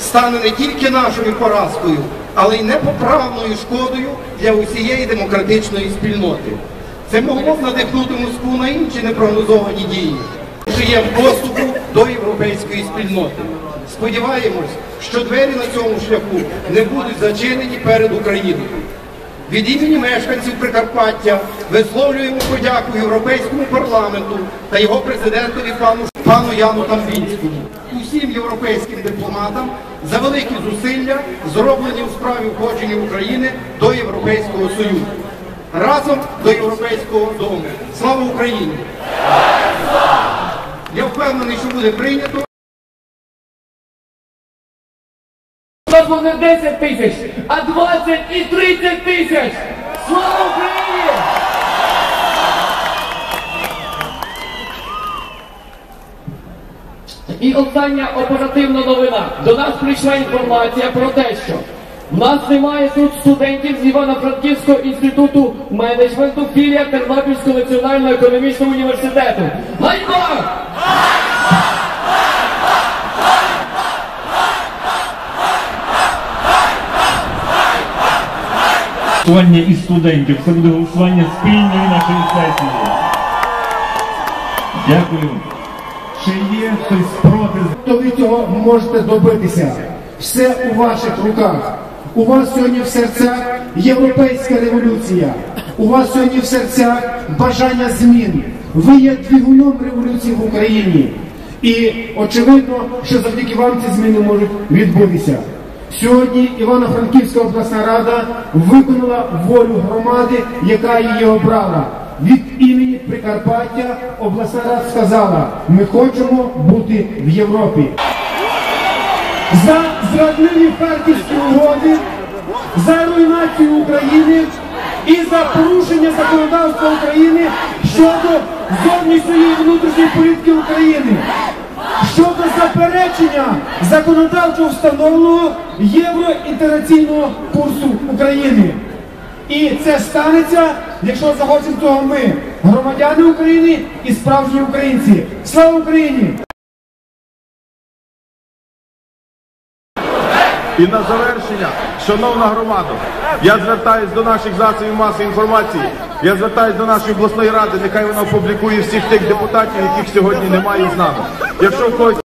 стане не тільки нашою поразкою, але й непоправною шкодою для усієї демократичної спільноти. Це могло б надихнути Москву на інші непрогнозовані дії, шиєм поступу до європейської спільноти. Сподіваємось, що двері на цьому шляху не будуть зачинені перед Україною. Від імені мешканців Прикарпаття висловлюємо подяку Європейському парламенту та його президентові пану, пану Яну Тамбінському, усім європейським дипломатам за великі зусилля, зроблені у справі входження України до Європейського Союзу. Разом до Європейського дому. Слава Україні! Я впевнений, що буде прийнято. Нас буде 10 тисяч, а 20 і 30 тисяч! Слава Україні! І остання оперативна новина. До нас прийшла інформація про те, що в нас немає тут студентів з Івано-Франківського інституту менеджменту філія Тернопільського національного економічного університету. Ганьба! голосування і студентів. Це буде голосування спільної нашої сесії. Дякую. Чи є хтось проти? то ви цього можете добитися. Все у ваших руках. У вас сьогодні в серцях європейська революція. У вас сьогодні в серцях бажання змін. Ви є двигуном революції в Україні. І очевидно, що завдяки вам ці зміни можуть відбутися. Сьогодні Івано-Франківська обласна рада виконала волю громади, яка її обрала. Від імені Прикарпаття обласна рада сказала, ми хочемо бути в Європі. За зрадливі харківські угоди, за руйнацію України і за порушення законодавства України щодо зовнішньої і внутрішньої політики України щодо заперечення законодавчо встановленого євроінтеграційного курсу України. І це станеться, якщо захочемо того ми, громадяни України і справжні українці. Слава Україні! І на завершення, шановна громада, я звертаюсь до наших засобів масової інформації. Я звертаюсь до нашої обласної ради. Нехай вона опублікує всіх тих депутатів, яких сьогодні немає з нами. Якщо в когось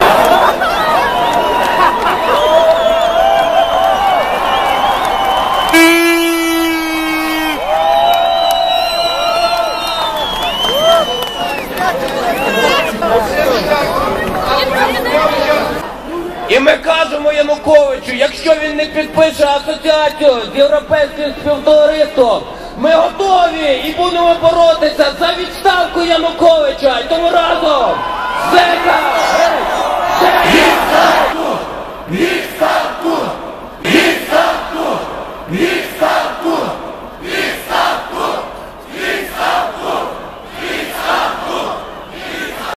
ми кажемо Януковичу, якщо він не підпише асоціацію з європейським співтовариством, ми готові і будемо боротися за відставку Януковича. І тому разом!